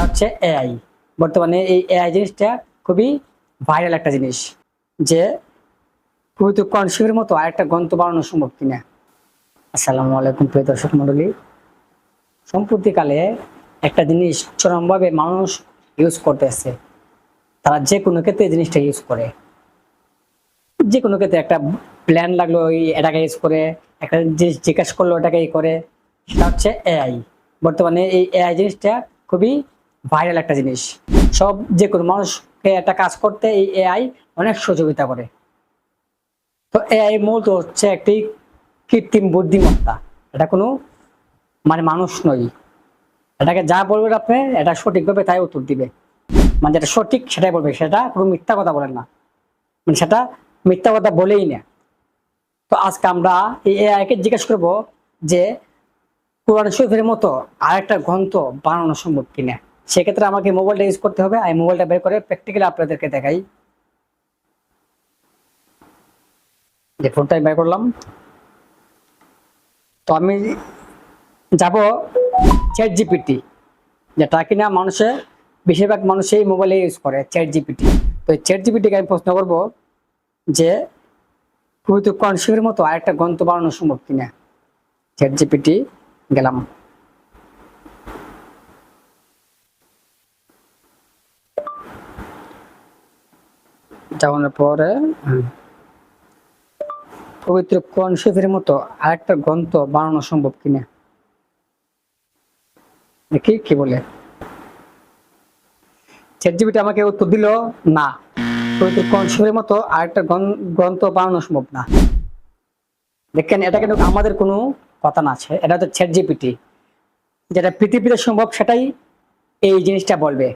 সেটা হচ্ছে এআই বর্তমানে এই এআই জিনিসটা খুবই ভাইরাল একটা জিনিস যে পবিত্র কনসিভের মতো আরেকটা গ্রন্থ বানানো সম্ভব কিনা। আসসালামু আলাইকুম প্রিয় দর্শক মন্ডলী সম্প্রতিকালে একটা জিনিস চরমভাবে মানুষ ইউজ করতেছে তারা যে কোনো ক্ষেত্রে জিনিসটা ইউজ করে। যে কোনো ক্ষেত্রে একটা প্ল্যান লাগল ওই এটাকে ইউজ করে, একটা জিনিস জিজ্ঞাসা করল ওটাকে ই করে, সেটা হচ্ছে এআই বর্তমানে এই এআই জিনিসটা খুবই ভাইরাল একটা জিনিস। সব যে কোনো মানুষকে একটা কাজ করতে এই এআই অনেক সহযোগিতা করে। তো এআই মূলত হচ্ছে একটি কৃত্রিম বুদ্ধিমত্তা। এটা কোনো মানে মানুষ নয়। এটাকে যা বলবেন আপনি, এটা সঠিকভাবে তাই উত্তর দিবে। মানে যেটা সঠিক সেটাই বলবে, সেটা কোনো মিথ্যা কথা বলেন না। মানে সেটা মিথ্যা কথা বলেই না। তো আজকে আমরা এই এআইকে জিজ্ঞেস করব যে কোরআন শরীফের মতো আরেকটা গ্রন্থ বানানো সম্ভব কিনা। সেক্ষেত্রে আমাকে মোবাইলটা ইউজ করতে হবে। আমি মোবাইলটা বের করে প্র্যাকটিক্যালি আপনাদেরকে দেখাই। যে ফোনটা বের করলাম। তো আমি যাব চ্যাট জিপিটি যেটা কিনা মানুষে, বেশিরভাগ মানুষই মোবাইলে ইউজ করে চ্যাট জিপিটি তো চ্যাট জিপিটিকে আমি প্রশ্ন করব যে পবিত্র কনসিভের মতো আরেকটা গ্রন্থ বানানো সম্ভব কিনা চ্যাট জিপিটি গেলাম। যাওয়ানোর পরে পবিত্র কনসিভের মতো আরেকটা গ্রন্থ বানানো সম্ভব কিনা? দেখি কি বলে? চ্যাটজিপিটি আমাকে উত্তর দিল, না। পবিত্র কনসিভের মতো আরেকটা গ্রন- গ্রন্থ বানানো সম্ভব না। দেখেন, এটা কিন্তু আমাদের কোনো কথা না, আছে। এটা তো চ্যাট জিপিটি যেটা পৃথিবীতে সম্ভব, সেটাই এই জিনিসটা বলবে।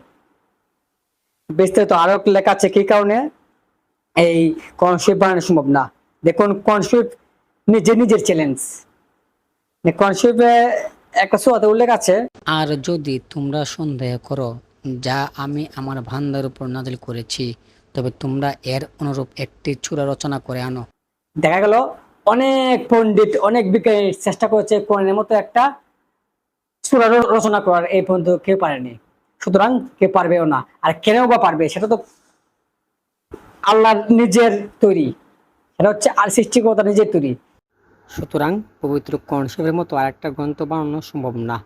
বিস্তারিত আরও লেখা আছে কি কারণে? এই কনসেপ্ট বানানো সম্ভব না। দেখুন কনসেপ্ট নিজে নিজের চ্যালেঞ্জ কনসেপ্টে একটা সুরাতে উল্লেখ আছে আর যদি তোমরা সন্দেহ করো যা আমি আমার ভান্ডার উপর নাজিল করেছি তবে তোমরা এর অনুরূপ একটি চূড়া রচনা করে আনো। দেখা গেল অনেক পণ্ডিত অনেক বিজ্ঞানী চেষ্টা করেছে কোরআনের মতো একটা র- রচনা করার। এই পর্যন্ত কেউ পারেনি। সুতরাং কেউ পারবেও না। আর কেন বা পারবে সেটা তো আল্লাহর নিজের তৈরি। এটা হচ্ছে আর সৃষ্টিকতা নিজের তৈরি। সুতরাং পবিত্র কর্ণশিবের মতো আর একটা গ্রন্থ বানানো সম্ভব না।